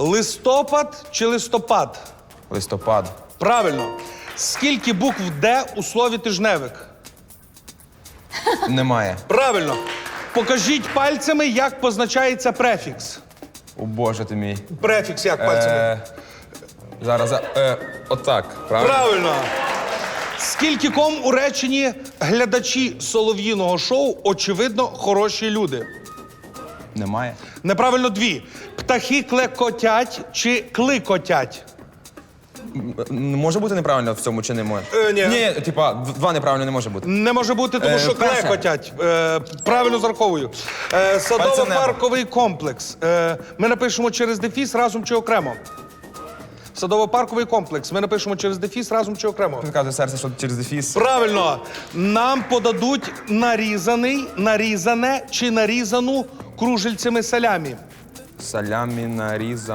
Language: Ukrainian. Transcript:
Листопад чи листопад? Листопад. Правильно. Скільки букв Д у слові тижневик? Немає. Правильно. Покажіть пальцями, як позначається префікс. О Боже ти мій. Префікс як пальцями? Е, зараз. за- Е, отак. Правильно? Правильно. Скільки ком у реченні глядачі солов'їного шоу, очевидно, хороші люди? Немає. Неправильно дві. Птахи клекотять чи кликотять? М, може бути неправильно в цьому чи не може? Е, ні. Ні, типа, два неправильно не може бути. Не може бути, тому Е, що перше. клекотять. Е, правильно зараховую. Е, Садово-парковий комплекс. Е, ми напишемо через дефіс разом чи окремо. Садово-парковий комплекс. Ми напишемо через дефіс разом чи окремо. Показує серце, що через дефіс. Правильно. Нам подадуть нарізаний, нарізане чи нарізану кружельцями салямі. Салямі наріза.